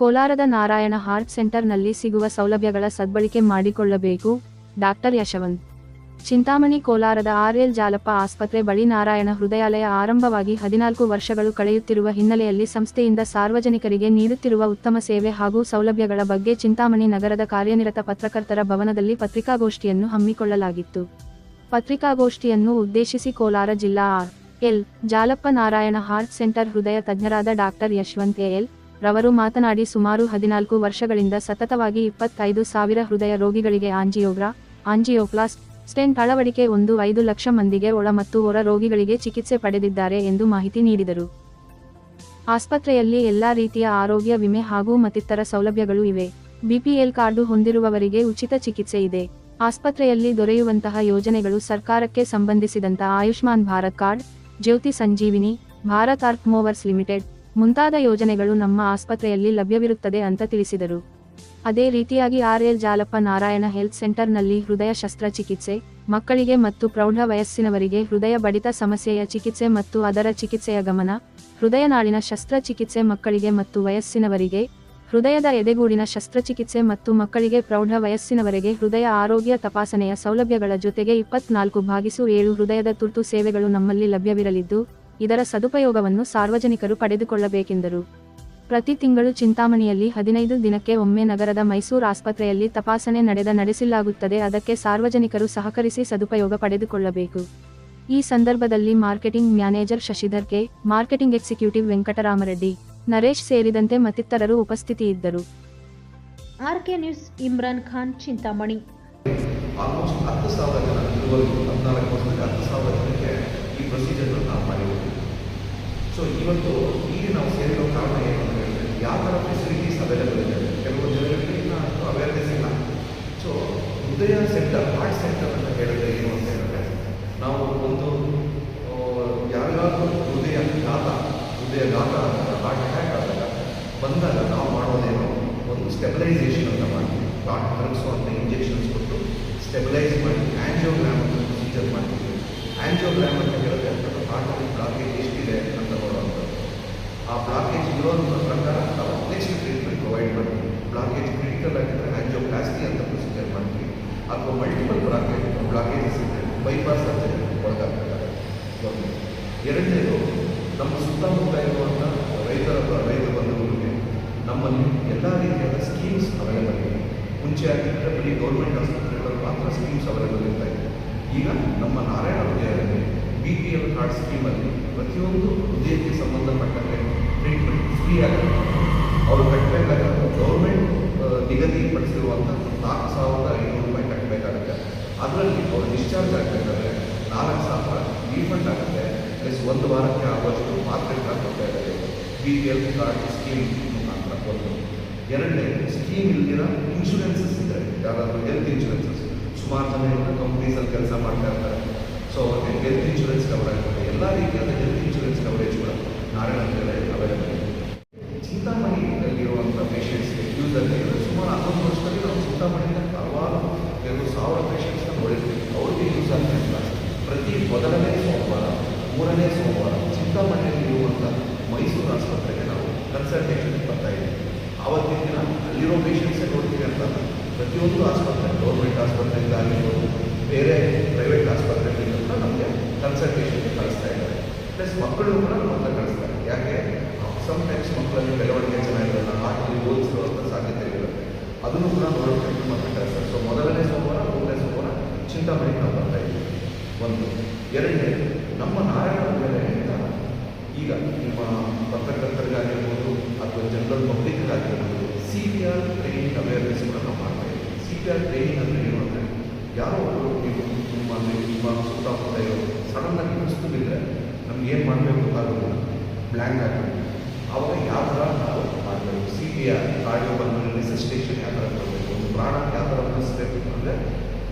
ಕೋಲಾರದ ನಾರಾಯಣ ಹಾರ್ಟ್ ಸೆಂಟರ್ನಲ್ಲಿ ಸಿಗುವ ಸೌಲಭ್ಯಗಳ ಸದ್ಬಳಕೆ ಮಾಡಿಕೊಳ್ಳಬೇಕು, ಡಾಕ್ಟರ್ ಯಶವಂತ್. ಚಿಂತಾಮಣಿ ಕೋಲಾರದ ಆರ್ಎಲ್ ಜಾಲಪ್ಪ ಆಸ್ಪತ್ರೆ ಬಳಿ ನಾರಾಯಣ ಹೃದಯಾಲಯ ಆರಂಭವಾಗಿ ಹದಿನಾಲ್ಕು ವರ್ಷಗಳು ಕಳೆಯುತ್ತಿರುವ ಹಿನ್ನೆಲೆಯಲ್ಲಿ ಸಂಸ್ಥೆಯಿಂದ ಸಾರ್ವಜನಿಕರಿಗೆ ನೀಡುತ್ತಿರುವ ಉತ್ತಮ ಸೇವೆ ಹಾಗೂ ಸೌಲಭ್ಯಗಳ ಬಗ್ಗೆ ಚಿಂತಾಮಣಿ ನಗರದ ಕಾರ್ಯನಿರತ ಪತ್ರಕರ್ತರ ಭವನದಲ್ಲಿ ಪತ್ರಿಕಾಗೋಷ್ಠಿಯನ್ನು ಹಮ್ಮಿಕೊಳ್ಳಲಾಗಿತ್ತು. ಪತ್ರಿಕಾಗೋಷ್ಠಿಯನ್ನು ಉದ್ದೇಶಿಸಿ ಕೋಲಾರ ಜಿಲ್ಲಾ R L Jalappa Narayana heart centre ಹೃದಯ ತಜ್ಞರಾದ ಡಾಕ್ಟರ್ ಯಶವಂತ್ ಎಲ್ ರವರು ಮಾತನಾಡಿ ಸುಮಾರು ಹದಿನಾಲ್ಕು ವರ್ಷಗಳಿಂದ ಸತತವಾಗಿ ಇಪ್ಪತ್ತೈದು ಸಾವಿರ ಹೃದಯ ರೋಗಿಗಳಿಗೆ ಆಂಜಿಯೋಗ್ರಾ ಆಂಜಿಯೋಪ್ಲಾಸ್ ಸ್ಟೆಂಟ್ ಅಳವಡಿಕೆ ಒಂದು ಐದು ಲಕ್ಷ ಮಂದಿಗೆ ಒಳ ಮತ್ತು ಹೊರ ರೋಗಿಗಳಿಗೆ ಚಿಕಿತ್ಸೆ ಪಡೆದಿದ್ದಾರೆ ಎಂದು ಮಾಹಿತಿ ನೀಡಿದರು. ಆಸ್ಪತ್ರೆಯಲ್ಲಿ ಎಲ್ಲಾ ರೀತಿಯ ಆರೋಗ್ಯ ವಿಮೆ ಹಾಗೂ ಮತ್ತಿತರ ಸೌಲಭ್ಯಗಳು ಇವೆ. ಬಿಪಿಎಲ್ ಕಾರ್ಡು ಹೊಂದಿರುವವರಿಗೆ ಉಚಿತ ಚಿಕಿತ್ಸೆ ಇದೆ. ಆಸ್ಪತ್ರೆಯಲ್ಲಿ ದೊರೆಯುವಂತಹ ಯೋಜನೆಗಳು ಸರ್ಕಾರಕ್ಕೆ ಸಂಬಂಧಿಸಿದಂತಹ Ayushman Bharat card, Jyoti Sanjeevini, Bharat arc movers limited ಮುಂತಾದ ಯೋಜನೆಗಳು ನಮ್ಮ ಆಸ್ಪತ್ರೆಯಲ್ಲಿ ಲಭ್ಯವಿರುತ್ತದೆ ಅಂತ ತಿಳಿಸಿದರು. ಅದೇ ರೀತಿಯಾಗಿ ಆರ್ಎಲ್ ಜಾಲಪ್ಪ ನಾರಾಯಣ ಹೆಲ್ತ್ ಸೆಂಟರ್ನಲ್ಲಿ ಹೃದಯ ಶಸ್ತ್ರಚಿಕಿತ್ಸೆ, ಮಕ್ಕಳಿಗೆ ಮತ್ತು ಪ್ರೌಢ ವಯಸ್ಸಿನವರಿಗೆ ಹೃದಯ ಬಡಿತ ಸಮಸ್ಯೆಯ ಚಿಕಿತ್ಸೆ ಮತ್ತು ಅದರ ಚಿಕಿತ್ಸೆಯ ಗಮನ ಹೃದಯನಾಳಿನ ಶಸ್ತ್ರಚಿಕಿತ್ಸೆ ಮಕ್ಕಳಿಗೆ ಮತ್ತು ವಯಸ್ಸಿನವರಿಗೆ, ಹೃದಯದ ಎದೆಗೂಡಿನ ಶಸ್ತ್ರಚಿಕಿತ್ಸೆ ಮತ್ತು ಮಕ್ಕಳಿಗೆ ಪ್ರೌಢ ವಯಸ್ಸಿನವರೆಗೆ ಹೃದಯ ಆರೋಗ್ಯ ತಪಾಸಣೆಯ ಸೌಲಭ್ಯಗಳ ಜೊತೆಗೆ ಇಪ್ಪತ್ನಾಲ್ಕು ಭಾಗಿಸು ಏಳು ಹೃದಯದ ತುರ್ತು ಸೇವೆಗಳು ನಮ್ಮಲ್ಲಿ ಲಭ್ಯವಿರಲಿದ್ದು ಇದರ ಸದುಪಯೋಗವನ್ನು ಸಾರ್ವಜನಿಕರು ಪಡೆದುಕೊಳ್ಳಬೇಕೆಂದರು. ಪ್ರತಿ ತಿಂಗಳು ಚಿಂತಾಮಣಿಯಲ್ಲಿ ಹದಿನೈದು ದಿನಕ್ಕೆ ಒಮ್ಮೆ ನಗರದ ಮೈಸೂರು ಆಸ್ಪತ್ರೆಯಲ್ಲಿ ತಪಾಸಣೆ ನಡೆದ ನಡೆಸಲಾಗುತ್ತದೆ. ಅದಕ್ಕೆ ಸಾರ್ವಜನಿಕರು ಸಹಕರಿಸಿ ಸದುಪಯೋಗ ಪಡೆದುಕೊಳ್ಳಬೇಕು. ಈ ಸಂದರ್ಭದಲ್ಲಿ marketing manager Shashidhar K marketing executive Venkataramareddy Naresh ಸೇರಿದಂತೆ ಮತ್ತಿತರರು ಉಪಸ್ಥಿತಿಯಿದ್ದರು. ಇದ್ದರು K news Imran Khan Chintamani. Almost ಹತ್ತು ಸಾವಿರ ಜನ ಇದುವರೆಗೂ ಹದಿನಾಲ್ಕು ವರ್ಷದಲ್ಲಿ ಹತ್ತು ಸಾವಿರ ಜನಕ್ಕೆ ಈ ಪ್ರೊಸೀಜರ್ ನಾವು ಮಾಡಿದ್ದೀವಿ. ಸೊ ಇವತ್ತು ಈಗ ನಾವು ಸೇರಿರೋ ಕಾರಣ ಏನು ಅಂತ ಹೇಳಿದ್ರೆ, ಯಾವ ಥರ ಫೆಸಿಲಿಟೀಸ್ ಅವೈಲೇಬಲ್ ಇದೆ? ಕೆಲವು ಇನ್ನೂ ಅಷ್ಟು ಅವೇರ್ನೆಸ್ ಇಲ್ಲ. ಸೊ ಹೃದಯ ಸೆಂಟರ್ ಹಾರ್ಟ್ ಸೆಂಟರ್ ಅಂತ ಹೇಳಿದ್ರೆ ಏನು ಅಂತ ಹೇಳಿದ್ರೆ, ನಾವು ಒಂದು ಯಾರಿಗಾದ್ರೂ ಹೃದಯ ಘಾತ ಹೃದಯ ಘಾತ ಹಾರ್ಟ್ ಅಟ್ಯಾಕ್ ಆದಾಗ ಬಂದಾಗ ನಾವು ಮಾಡೋದೇನು? ಒಂದು ಸ್ಟೆಬಿಲೈಸೇಷನ್ ಅಂತ ಮಾಡ್ತೀವಿ. ಹಾರ್ಟ್ ಕರಗಿಸುವಂಥ ಇಂಜೆಕ್ಷನ್ಸ್ ಕೊಟ್ಟು ಸ್ಟೆಬಿಲೈಸ್ ಮಾಡಿ ಆ್ಯಂಜಿಯೋಗ್ರಾಮ್ ಅಂತ ಪ್ರೊಸೀಜರ್ ಮಾಡ್ತೀವಿ. ಆ್ಯಂಜಿಯೋಗ್ರಾಮ್ ಅಂತ ಹೇಳಿದ್ರೆ ಅದು ಹಾರ್ಟಲ್ಲಿ ಬ್ಲಾಕೇಜ್ ಎಷ್ಟಿದೆ ಅಂತ ನೋಡುವಂಥದ್ದು ಆ ಬ್ಲಾಕೇಜ್ ಇರೋದ್ರ ಪ್ರಕಾರ ನಾವು ನೆಕ್ಸ್ಟ್ ಟ್ರೀಟ್ಮೆಂಟ್ ಪ್ರೊವೈಡ್ ಮಾಡ್ತೀವಿ. ಬ್ಲಾಕೇಜ್ ಕ್ರಿಟಿಕಲ್ ಆಗಿದ್ದರೆ ಆ್ಯಂಜಿಯೋಪ್ಲಾಸ್ಟಿ ಅಂತ ಪ್ರೊಸೀಜರ್ ಮಾಡ್ತೀವಿ. ಅಥವಾ ಮಲ್ಟಿಪಲ್ ಬ್ಲಾಕೇಜ್ ಬ್ಲಾಕೇಜಸ್ ಇದ್ದರೆ ಬೈಪಾಸ್ ಸರ್ಜರಿ ಒಳಗಾಗ್ತಾರೆ ಒಂದು ಎರಡನೇದು, ನಮ್ಮ ಸುತ್ತಮುತ್ತ ಇರುವಂಥ ರೈತರ ರೈತ ಬಂಧುಗಳಿಗೆ ನಮ್ಮಲ್ಲಿ ಎಲ್ಲ ರೀತಿಯಾದ ಸ್ಕೀಮ್ಸ್ ಅವೈಲೇಬಲ್ ಇದೆ. ಮುಂಚೆ ಆಗಿದ್ದರೆ ಬರೀ ಗೌರ್ಮೆಂಟ್ ಆಸ್ಪತ್ರೆಗಳಲ್ಲಿ ಮಾತ್ರ ಸ್ಕೀಮ್ಸ್ ಅವೈಲೇಬಲ್ ಇರ್ತಾ ಇದೆ ಈಗ ನಮ್ಮ ನಾರಾಯಣ ಹೃದಯದಲ್ಲಿ ಬಿ ಪಿ ಎಲ್ ಕಾರ್ಡ್ ಸ್ಕೀಮಲ್ಲಿ ಪ್ರತಿಯೊಂದು ಹೃದಯಕ್ಕೆ ಸಂಬಂಧಪಟ್ಟಂತೆ ಟ್ರೀಟ್ಮೆಂಟ್ ಫ್ರೀ ಆಗುತ್ತೆ ಅವರು ಕಟ್ಟಬೇಕಾಗಿರೋ ಗೌರ್ಮೆಂಟ್ ನಿಗದಿಪಡಿಸಿರುವಂಥ ನಾಲ್ಕು ಸಾವಿರದ ಐನೂರು ರೂಪಾಯಿ ಕಟ್ಟಬೇಕಾಗುತ್ತೆ ಅದರಲ್ಲಿ ಅವರು ಡಿಸ್ಚಾರ್ಜ್ ಆಗಬೇಕಾದ್ರೆ ನಾಲ್ಕು ಸಾವಿರ ರೀಫಂಡ್ ಆಗುತ್ತೆ ಪ್ಲಸ್ ಒಂದು ವಾರಕ್ಕೆ ಆಗುವಷ್ಟು ಮಾರ್ಕೆಟ್ ಕೊಡ್ತಾ ಇದ್ದಾರೆ B P L card scheme ಮುಖಾಂತರ ಒಂದು ಎರಡನೇ ಸ್ಕೀಮ್ ಇಲ್ದಿರೋ ಇನ್ಶೂರೆನ್ಸಸ್ ಇದೆ ಯಾರಾದರೂ ಹೆಲ್ತ್ ಇನ್ಶೂರೆನ್ಸಸ್ ಸುಮಾರು ಜನ ಇವಾಗ ಕಂಪ್ನೀಸಲ್ಲಿ ಕೆಲಸ ಮಾಡ್ತಾ ಇರ್ತಾರೆ ಸೊ ಅವ್ರಿಗೆ ಹೆಲ್ತ್ ಇನ್ಶೂರೆನ್ಸ್ ಕವರ್ ಆಗುತ್ತೆ ಎಲ್ಲ ರೀತಿಯಾದ ಹೆಲ್ತ್ ಇನ್ಶೂರೆನ್ಸ್ ಕವರೇಜ್ ನಾರಾಯಣದಲ್ಲಿ ಅವೈಲೇಬಲ್ ಚಿಂತಾಮಣಿಯಲ್ಲಿರುವಂಥ ಪೇಷಂಟ್ಸ್ಗೆ ಯೂಸಲ್ಲಿ ಸುಮಾರು ಹನ್ನೊಂದು ವರ್ಷದಲ್ಲಿ ನಾವು ಚಿಂತಾಮಣಿಯಿಂದ ಹಲವಾರು ಎರಡು ಸಾವಿರ ಪೇಷಂಟ್ಸ್ನ ನೋಡಿರ್ತೀವಿ. ಅವ್ರಿಗೆ ಯೂಸ್ ಆಗ್ತಾ ಇಲ್ಲ. ಪ್ರತಿ ಮೊದಲನೇ ಸೋಮವಾರ, ಮೂರನೇ ಸೋಮವಾರ ಚಿಂತಾಮಣಿಯಲ್ಲಿ ಇರುವಂಥ ಮೈಸೂರು ಆಸ್ಪತ್ರೆಗೆ ನಾವು ಕನ್ಸಲ್ಟೇಷನ್ ಬರ್ತಾ ಇದ್ದೀವಿ. ಆವತ್ತಿನ ದಿನ ಅಲ್ಲಿರೋ ಪೇಷಂಟ್ಸೇ ನೋಡ್ತೀವಿ ಅಂತ. ಪ್ರತಿಯೊಂದು ಆಸ್ಪತ್ರೆ ಗೌರ್ಮೆಂಟ್ ಆಸ್ಪತ್ರೆಯಿಂದ ಆಗಿರ್ಬೋದು, ಬೇರೆ ಪ್ರೈವೇಟ್ ಆಸ್ಪತ್ರೆಗಳಿಂದ ನಮಗೆ ಕನ್ಸಲ್ಟೇಷನ್ಗೆ ಕಳಿಸ್ತಾ ಇದ್ದಾರೆ. ಪ್ಲಸ್ ಮಕ್ಕಳು ಕೂಡ ನಮ್ಮ ಕಳಿಸ್ತಾರೆ ಯಾಕೆ ಸಮ್ಟೈಮ್ಸ್ ಮಕ್ಕಳಲ್ಲಿ ಬೆಳವಣಿಗೆ ಚೆನ್ನಾಗಿರಲ್ಲ ಆಟದಲ್ಲಿ ಓದಿಸಿರುವಂಥ ಸಾಧ್ಯತೆ ಇರುತ್ತೆ ಅದನ್ನು ಕೂಡ ನೋಡೋಕ್ಕೆ ಕಷ್ಟ ಕಳಿಸ್ತಾರೆ ಸೊ ಮೊದಲನೇ ಸೋಮವಾರ, ಮೂರನೇ ಸೋಮವಾರ ಚಿಂತಾಮಣಿ ನಾವು ಬರ್ತಾ ಇದ್ದೀವಿ ಒಂದು. ಎರಡನೇ, ನಮ್ಮ ನಾರಾಯಣ ಅಂತ ಈಗ ನಿಮ್ಮ ಪತ್ರಕರ್ತರಿಗಾಗಿರ್ಬೋದು ಅಥವಾ general ಪಬ್ಲಿಕ್ಗಾಗಿರ್ಬೋದು C P R training awareness ಕೂಡ ನಾವು ಮಾಡ್ತಾ ಇದ್ದೀವಿ. ಸಿ ಪಿ ಆರ್ ಟ್ರೈನಿಂಗ್ ಅಂದರೆ ಏನು ಅಂದರೆ, ಯಾರೋ ಒಬ್ಬರು ನೀವು ನಿಮ್ಮ ನಿಮ್ಮ ಸುತ್ತಮುತ್ತ ಇರೋ ಸಡನ್ನಾಗಿ ಕುಸಿದು ಬಿದ್ದರೆ ನಮ್ಗೆ ಏನು ಮಾಡಬೇಕು ಗೊತ್ತಾಗೋದಿಲ್ಲ. ಬ್ಲ್ಯಾಂಕ್ ಆಗಬೇಕು ಆವಾಗ ಯಾವ ಥರ ನಾವು ಮಾಡಬೇಕು C B R cardiopulmonary resuscitation ಯಾವ ಥರ ಕೊಡಬೇಕು, ಒಂದು ಪ್ರಾಣಕ್ಕೆ ಯಾವ ಥರ ಬಳಸಬೇಕು ಅಂದರೆ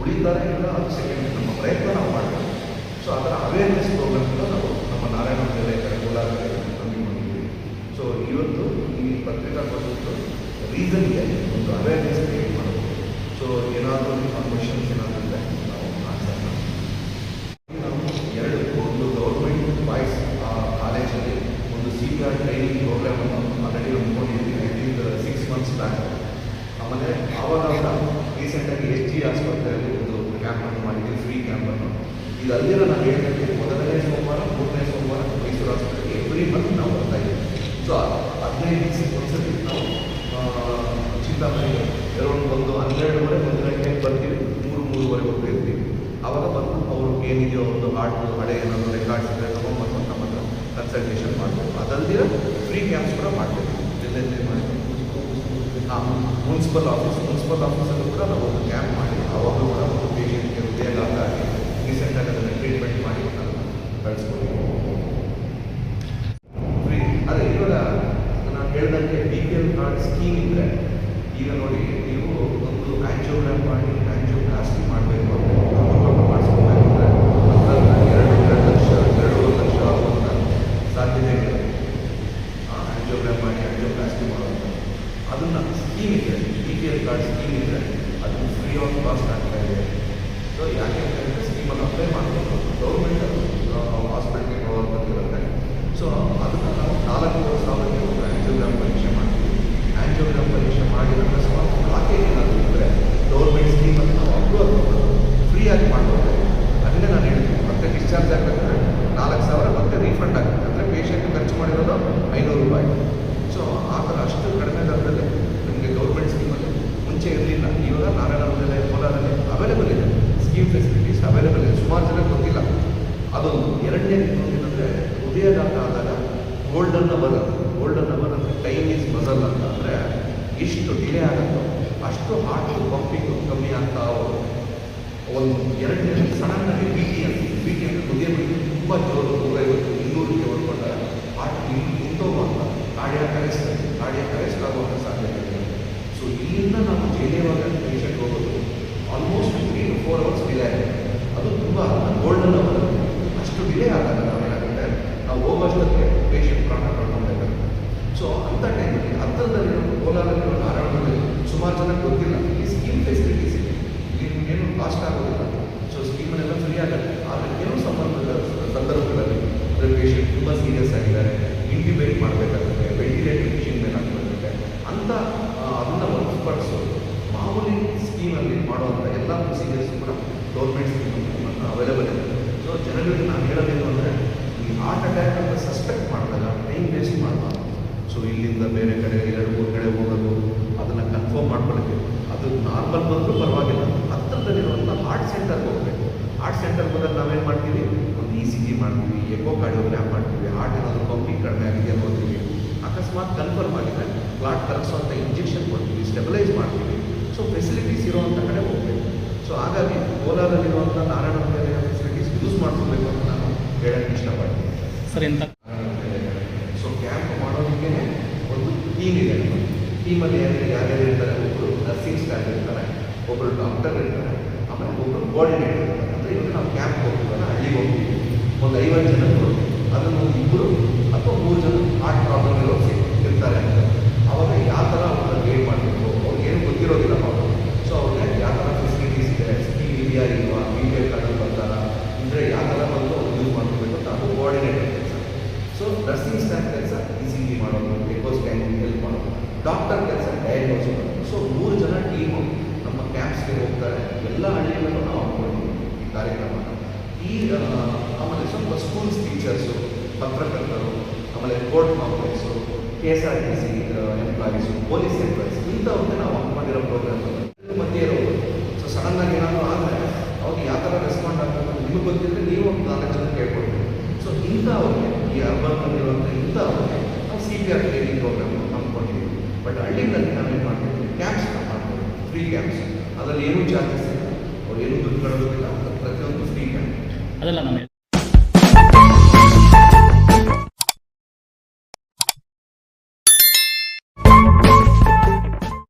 ಉಳಿತಾರೆ ಇಲ್ಲ, ಅದು ಸೆಕೆಂಡ್ ನಮ್ಮ ಪ್ರಯತ್ನ ನಾವು ಮಾಡಬೇಕು. ಸೊ ಅದರ ಅವೇರ್ನೆಸ್ ಪ್ರೋಗ್ರಾಮ್ ಕೂಡ ನಾವು ನಮ್ಮ ನಾರಾಯಣ ಜಿಲ್ಲೆ ಕಮ್ಮಿ ಹಮ್ಮಿಕೊಂಡಿದ್ದೀವಿ ಸೊ ಇವತ್ತು ಈ ಪತ್ರಿಕಾ ರೀಸನ್ ರೀಸನ್ಗೆ ಒಂದು ಅವೇರ್ನೆಸ್ ಕ್ರಿಯೇಟ್ ಮಾಡಬೇಕು ಸೊ ಏನಾದರೂ ನಿಮ್ಮ ಕ್ವಶನ್ಸ್ ಏನಾದರೂ ಇದ್ದರೆ ನಾವು ಆನ್ಸರ್ ಮಾಡ್ತೀವಿ ನಾವು ಎರಡು ಒಂದು ಗೌರ್ಮೆಂಟ್ ಬಾಯ್ಸ್ ಕಾಲೇಜಲ್ಲಿ ಒಂದು ಸಿ ಪಿ ಆರ್ ಟ್ರೈನಿಂಗ್ ಪ್ರೋಗ್ರಾಮನ್ನು ಆಲ್ರೆಡಿ ಹಮ್ಮಿಕೊಂಡಿದ್ದೀವಿ ಐ ಥಿಂಕ್ ಸಿಕ್ಸ್ ಆಸ್ಪತ್ರೆಯಲ್ಲಿ ಒಂದು ಕ್ಯಾಂಪನ್ನು ಮಾಡಿದ್ದೀವಿ ಫ್ರೀ ಕ್ಯಾಂಪನ್ನು ಅಲ್ಲಿರೋ ನಾನು ಹೇಳಿದಂತೆ ಮೊದಲನೇ ಸೋಮವಾರ, ಮೂರನೇ ಸೋಮವಾರ ಮೈಸೂರು ಆಸ್ಪತ್ರೆಗೆ ಎವ್ರಿ ಮಂತ್ ನಾವು ಬರ್ತಾ ಇದ್ದೀವಿ. ಸೊ ಹದಿನೈದು ದಿವಸಕ್ಕೆ ಒಂದ್ಸತಿ ನಾವು ಚಿಂತಾಮಣಿಗೆ ಎರಡು, ಒಂದು ಹನ್ನೆರಡುವರೆ, ಒಂದು ಗಂಟೆಗೆ ಬರ್ತೀವಿ. ಮೂರು ಮೂರುವರೆ ಇರ್ತೀವಿ. ಅವಾಗ ಬಂದು ಅವರು ಏನಿದೆಯೋ ಒಂದು ಹಾರ್ಟ್ ಹಳೆ ಏನಾದರೂ ರೆಕಾರ್ಡ್ಸ್ ಇದ್ದರೆ ತೊಗೊಂಡ್ಬಂದು ನಮ್ಮ ಹತ್ರ ಕನ್ಸಲ್ಟೇಷನ್ ಮಾಡಬೇಕು ಅದಲ್ದಿರ ಫ್ರೀ ಕ್ಯಾಂಪ್ಸ್ ಕೂಡ ಮಾಡ್ತೀವಿ. ಜಿಲ್ಲೆಯಲ್ಲಿ ಮಾಡ್ತೀವಿ ಮುನ್ಸಿಪಲ್ ಆಫೀಸ್, ಮುನ್ಸಿಪಲ್ ಆಫೀಸಲ್ಲೂ ಕೂಡ ನಾವು ಒಂದು ಕ್ಯಾಂಪ್ ಮಾಡಿ. ಅವಾಗಲೂ ಕೂಡ ಒಂದು ಪೇಷೆಂಟ್ಗೆ ಹೃದಯ ಲಾಭ ಆಗಿ ರೀಸೆಂಟಾಗಿ ಅದನ್ನು ಟ್ರೀಟ್ಮೆಂಟ್ ಮಾಡಿ ಅದನ್ನು ಕಳಿಸ್ಬೋದು ಅದೇ ಇವಾಗ ನಾನು ಹೇಳ್ದಂಗೆ B P L card scheme ಇದ್ದರೆ ಈಗ ನೋಡಿ ನೀವು ಒಂದು ಆ್ಯಂಜಿಯೋಗ್ರಾಮ್ ಮಾಡಿ ಆ್ಯಂಜಿಯೋಪ್ಲಾಸ್ಟಿ ಮಾಡಬೇಕು ಅಂದರೆ ಮಾಡಿಸ್ಕೋಬೇಕು ಅಂದರೆ ಎರಡು ಎರಡು ಲಕ್ಷ ಎರಡೂವರೆ ಲಕ್ಷ ಆಗುವಂಥ ಸಾಧ್ಯತೆಗಳಿದೆ ಆ್ಯಂಜಿಯೋಗ್ರಾಮ್ ಮಾಡಿ ಆ್ಯಂಜಿಯೋಪ್ಲಾಸ್ಟಿ ಮಾಡುವಂಥ ಅದನ್ನು ಸ್ಕೀಮ್ ಇದೆ. B P L card scheme ಇದ್ದರೆ ಅದು ಫ್ರೀ ಆಫ್ ಕಾಸ್ಟ್ ಆಗ್ತಾ ಇದೆ ಸೊ ಯಾಕೆ ಅಂತಂದರೆ ಸ್ಕೀಮನ್ನು ಅಪ್ಲೈ ಮಾಡಬೇಕು ಗೌರ್ಮೆಂಟ್ ಹಾಸ್ಪಿಟ್ಲಿಗೆ ಕವರ್ ಬಂದಿರುತ್ತೆ ಸೊ ಅದನ್ನು ನಾವು ನಾಲ್ಕು ಸಾವಿರಕ್ಕೆ ಒಂದು ಆ್ಯಂಜಿಯೋಗ್ರಾಮ್ ಪರೀಕ್ಷೆ ಮಾಡ್ತೀವಿ. ಆ್ಯಂಜಿಯೋಗ್ರಾಮ್ ಪರೀಕ್ಷೆ ಮಾಡಿ ಅಕಸ್ಮಾತ್ ಬ್ಲಾಕೇಜ್ ಏನಾದರೂ ಇದ್ದರೆ ಗೌರ್ಮೆಂಟ್ ಸ್ಕೀಮನ್ನು ನಾವು ಅಪ್ರೂವಲ್ ಮಾಡ್ಕೊಂಡು ಫ್ರೀಯಾಗಿ ಮಾಡ್ಕೊಳ್ತಾ ಇದ್ದೀವಿ ಅದನ್ನೇ ನಾನು ಹೇಳ್ತೀನಿ ಮತ್ತೆ ಡಿಸ್ಚಾರ್ಜ್ ಆಗಬೇಕಾದ್ರೆ ನಾಲ್ಕು ಸಾವಿರ ಮತ್ತೆ ರೀಫಂಡ್ ಆಗುತ್ತೆ ಅಂದರೆ ಪೇಷಂಟ್ ಖರ್ಚು ಮಾಡಿರೋದು ಐನೂರು ರೂಪಾಯಿ ಸೊ ಆ ಥರ ಅಷ್ಟು ಕಡಿಮೆ ದರದಲ್ಲಿ ನಿಮಗೆ ಗೌರ್ಮೆಂಟ್ ಸ್ಕೀಮಲ್ಲಿ ಮುಂಚೆ ಇರಲಿಲ್ಲ ಇವಾಗ ನಾರಾಯಣಪುರದಲ್ಲಿ ಕೋಲಾರಲ್ಲಿ ಅವೈಲೇಬಲ್ ಇದೆ ಸ್ಕೀಮ್ ಫೆಸಿಲಿಟೀಸ್ ಅವೈಲೇಬಲ್ ಇದೆ ಸುಮಾರು ಜನ ಗೊತ್ತಿಲ್ಲ. ಅದೊಂದು ಎರಡನೇ ಏನಂದ್ರೆ ಹೃದಯಘಾತ ಆದಾಗ ಗೋಲ್ಡನ್ ಅವರ್ ಗೋಲ್ಡನ್ ಅವರ್ ಅಂದ್ರೆ ಟೈಮ್ ಈಸ್ ಮಸಲ್ ಅಂತ ಅಂದರೆ ಎಷ್ಟು ಡಿಲೇ ಆಗುತ್ತೋ, ಅಷ್ಟು ಹಾರ್ಟ್ ಪಂಪಿಂಗ್ ಕಮ್ಮಿ ಆಗ್ತಾ ಒಂದು ಎರಡನೇ ಸಡನ್ನಾಗಿ ಬಿ ಟಿ ಅಂತ ಬಿ ಟಿ ಅಂದರೆ ಹೃದಯ ಬಡಿ ತುಂಬ ಜೋರು ನೂರೈವತ್ತು ಇನ್ನೂರಕ್ಕೆ ಹೊಡ್ಕೊಂಡಾಗ ಹಾರ್ಟ್ ನಿಂತೋಗುವಂಥ ಕಾಡಿಯ ಕರೆಸ್ಟ್ ಕಾಡಿಯ ಕರೆಸ್ಟ್ ಆಗುವಂಥ ಸಾಧ್ಯತೆ ಇದೆ. ಸೊ ಇಲ್ಲಿಂದ ನಾವು ಜೈಲಿವಾಗ ಪೇಷಂಟ್ ಹೋಗೋದು. Almost three to four hours delay ಆಗುತ್ತೆ ಅದು ತುಂಬ ಗೋಲ್ಡನ್ ಅವರ್ ಅಷ್ಟು ಡಿಲೇ ಆದಾಗ ನಾವೇನಾಗುತ್ತೆ ನಾವು ಹೋಗೋಷ್ಟಕ್ಕೆ ಪೇಷಂಟ್ ಪ್ರಾಣ ಕಳ್ಕೊಬೇಕಾಗುತ್ತೆ ಸೊ ಅಂಥ ಟೈಮಲ್ಲಿ ಕೋಲಾರಲ್ಲಿರೋ ನಾರಾಯಣದಲ್ಲಿ ಸುಮಾರು ಜನ ಗೊತ್ತಿಲ್ಲ. ಈ ಸ್ಕೀಮ್ ಫೆಸಿಲಿಟೀಸ್ ಇದೆ. ಏನು ಕಾಸ್ಟ್ ಆಗೋದಿಲ್ಲ. ಸೊ ಸ್ಕೀಮನ್ನೆಲ್ಲ ಫ್ರೀ ಆಗುತ್ತೆ ಆದರೆ ಕೆಲವು ಸಂಬಂಧದ ಸಂದರ್ಭಗಳಲ್ಲಿ ಅಂದರೆ ಪೇಷಂಟ್ ತುಂಬ ಸೀರಿಯಸ್ ಆಗಿದ್ದಾರೆ ಇಂಟಿಬೇಟ್ ಮಾಡಬೇಕಾಗುತ್ತೆ ವೆಂಟಿಲೇಟರ್ ಮಿಷಿನ್ ಮೇಲೆ ಹಾಕಬೇಕಾಗುತ್ತೆ ಅಂತ ಅದನ್ನು ಹೊರತುಪಡಿಸೋ ಮಾಮೂಲಿ ಸ್ಕೀಮಲ್ಲಿ ಮಾಡುವಂಥ ಎಲ್ಲ ಪ್ರೊಸೀಜರ್ಸ್ ಕೂಡ ಗೌರ್ಮೆಂಟ್ ಸ್ಕೀಮ್ ಅವೈಲೇಬಲ್ ಇದೆ ಸೊ ಜನಗಳಿಗೆ ನಾನು ಹೇಳೋದೇನು ಅಂದರೆ ಈ ಹಾರ್ಟ್ ಅಟ್ಯಾಕ್ ಅಂತ ಸಸ್ಪೆಕ್ಟ್ ಮಾಡಿದಾಗ ಟೈಮ್ ವೇಸ್ಟ್ ಮಾಡಬಾರ್ದು ಸೊ ಇಲ್ಲಿಂದ ಬೇರೆ ಕಡೆ ಎರಡು ಮೂರು ಕಡೆ ಹೋಗೋದು ಅದನ್ನು ಕನ್ಫರ್ಮ್ ಮಾಡ್ಕೊಳ್ಳೋಕ್ಕೆ ಅದು ನಾರ್ಮಲ್ ಬಂದರೂ ಪರವಾಗಿಲ್ಲ. ಹತ್ತಿರದಲ್ಲಿರುವಂಥ ಹಾರ್ಟ್ ಸೆಂಟರ್ಗೆ ಹೋಗಬೇಕು. ಹಾರ್ಟ್ ಸೆಂಟರ್ಗೆ ಹೋದಾಗ ನಾವೇನು ಮಾಡ್ತೀವಿ? ಒಂದು ಇ ಸಿ ಜಿ ಮಾಡ್ತೀವಿ ಎಕೋ ಕಾರ್ಡಿಯೋಗ್ರಾಮ್ ಮಾಡ್ತೀವಿ ಹಾರ್ಟ್ ಏನಾದರೂ ಪಂಪಿಂಗ್ ಕಡಿಮೆ ಆಗಿದೆ ನೋಡ್ತೀವಿ. ಅಕಸ್ಮಾತ್ ಕನ್ಫರ್ಮ್ ಆಗಿದೆ. ಕ್ಲಾಟ್ ಕರಗಿಸುವಂಥ ಇಂಜೆಕ್ಷನ್ ಕೊಡ್ತೀವಿ ಸ್ಟೆಬಿಲೈಸ್ ಮಾಡ್ತೀವಿ. ಸೊ ಫೆಸಿಲಿಟೀಸ್ ಇರುವಂಥ ಕಡೆ ಹೋಗಬೇಕು. ಸೊ ಹಾಗಾಗಿ ಕೋಲಾರಲ್ಲಿರುವಂಥ ನಾರಾಯಣ ಫೆಸಿಲಿಟೀಸ್ ಯೂಸ್ ಮಾಡ್ಕೋಬೇಕು ಅಂತ ನಾನು ಹೇಳೋಕ್ಕೆ ಇಷ್ಟಪಡ್ತೀನಿ. ಸರ್ ಎಂತ ಸೊ ಕ್ಯಾಂಪ್ ಮಾಡೋದಕ್ಕೆ ಒಂದು ಟೀಮ್ ಇದೆ ಟೀಮಲ್ಲಿ ಯಾರು ಯಾರ್ಯಾರು ಇರ್ತಾರೆ ಒಬ್ಬರು ನರ್ಸಿಂಗ್ ಸ್ಟಾಫ್ ಇರ್ತಾರೆ ಒಬ್ಬರು ಡಾಕ್ಟರ್ ಇರ್ತಾರೆ ಒಬ್ಬರು ಅಂದರೆ ಇವಾಗ ನಾವು ಕ್ಯಾಂಪ್ ಹೋಗ್ತೀವಲ್ಲ ಹಳ್ಳಿಗೆ ಹೋಗ್ತೀವಿ. ಒಂದು ಐವತ್ತು ಜನ ನೋಡ್ತೀವಿ. ಅದನ್ನು ಇಬ್ಬರು ಅಥವಾ ಮೂರು ಜನ ಹಾರ್ಟ್ ಪ್ರಾಬ್ಲಮ್ ಇರೋ ಇರ್ತಾರೆ ಅವಾಗ ಯಾವ ಥರ ಅವ್ರನ್ನ ಗೈಡ್ ಮಾಡಬೇಕು? ಅವ್ರಿಗೆ ಗೊತ್ತಿರೋದಿಲ್ಲ ಅವರು ಸೊ ಅವ್ರಿಗೆ ಯಾವ ಥರ ಫೆಸಿಲಿಟೀಸ್ ಇದೆ? ಸ್ಕೀಮ್ ಇದೆಯಾ ಇಲ್ವಾ? ಬಿ ಪಿ ಎಲ್ ಕಾರ್ಡಲ್ಲಿ ಬರ್ತಾರ? ಅಂದರೆ ಯಾವ ಥರ ಬಂದು ಅವ್ರು ಯೂಸ್ ಮಾಡ್ಕೋಬೇಕು ಅಂತ ಅದು ಕೋಆರ್ಡಿನೇಟರ್ ಕೆಲಸ ಸೊ ನರ್ಸಿಂಗ್ ಸ್ಟಾಫ್ ಕೆಲಸ ಜಿ ಮಾಡೋದು, ಎಕೋ ಸ್ಕ್ಯಾನಿಂಗ್ ಹೆಲ್ಪ್ ಮಾಡೋದು. ಡಾಕ್ಟರ್ ಕೆಲಸ ಡಯಾಗ್ನೋಸ್ ಮಾಡೋದು ಸೊ ಮೂರು ಜನ ಟೀಮು ನಮ್ಮ ಕ್ಯಾಂಪ್ಸ್ಗೆ ಹೋಗ್ತಾರೆ ಎಲ್ಲ ಹಳ್ಳಿಗಳಲ್ಲೂ ನಾವು ಹಾಕ್ಕೊಂಡಿದ್ದೀವಿ ಈ ಕಾರ್ಯಕ್ರಮನ ಈ ಆ, ಆಮೇಲೆ ಸ್ವಲ್ಪ ಸ್ಕೂಲ್ಸ್ ಟೀಚರ್ಸು ಪತ್ರಕರ್ತರು ಆಮೇಲೆ court complex K S R T C employees police employees ಇಂಥವ್ರಿಗೆ ನಾವು ಹಾಕೊಂಡಿರೋ ಪ್ರೋಗ್ರಾಮ್ ಮಧ್ಯೆ ಇರೋದು ಸೊ ಸಡನ್ನಾಗಿ ಏನಾದರೂ ಆದರೆ, ಅವ್ರಿಗೆ ಯಾವ ಥರ ರೆಸ್ಪಾಂಡ್ ಅಂತ ನಿಮಗೆ ಗೊತ್ತಿದ್ರೆ ನೀವು ಒಂದು ನಾಲ್ಕು ಜನ ಕೇಳ್ಕೊಡ್ತೀವಿ ಸೊ ಇಂಥವ್ರಿಗೆ, ಈ ಅರ್ಬನ್ನಲ್ಲಿರುವಂಥ ಇಂಥವ್ರಿಗೆ ನಾವು C P R training program ಹಮ್ಮಿಕೊಂಡಿದ್ದೀವಿ but ಹಳ್ಳಿಗಳಲ್ಲಿ ನಾವೇನು ಮಾಡ್ತೀವಿ? ಕ್ಯಾಂಪ್ಸ್ ಮಾಡ್ತೀವಿ. ಫ್ರೀ ಕ್ಯಾಂಪ್ಸ್ ಅದರಲ್ಲಿ ಏನೂ ಚಾರ್ಜಸ್ ಇಲ್ಲ. ಅವ್ರು ಏನೂ ದುಡ್ಡು ಕಳೋದಿಲ್ಲ ಪ್ರತಿಯೊಂದು ಫ್ರೀ ಕ್ಯಾಂಪ್ ಅದಲ್ಲ ನಾನು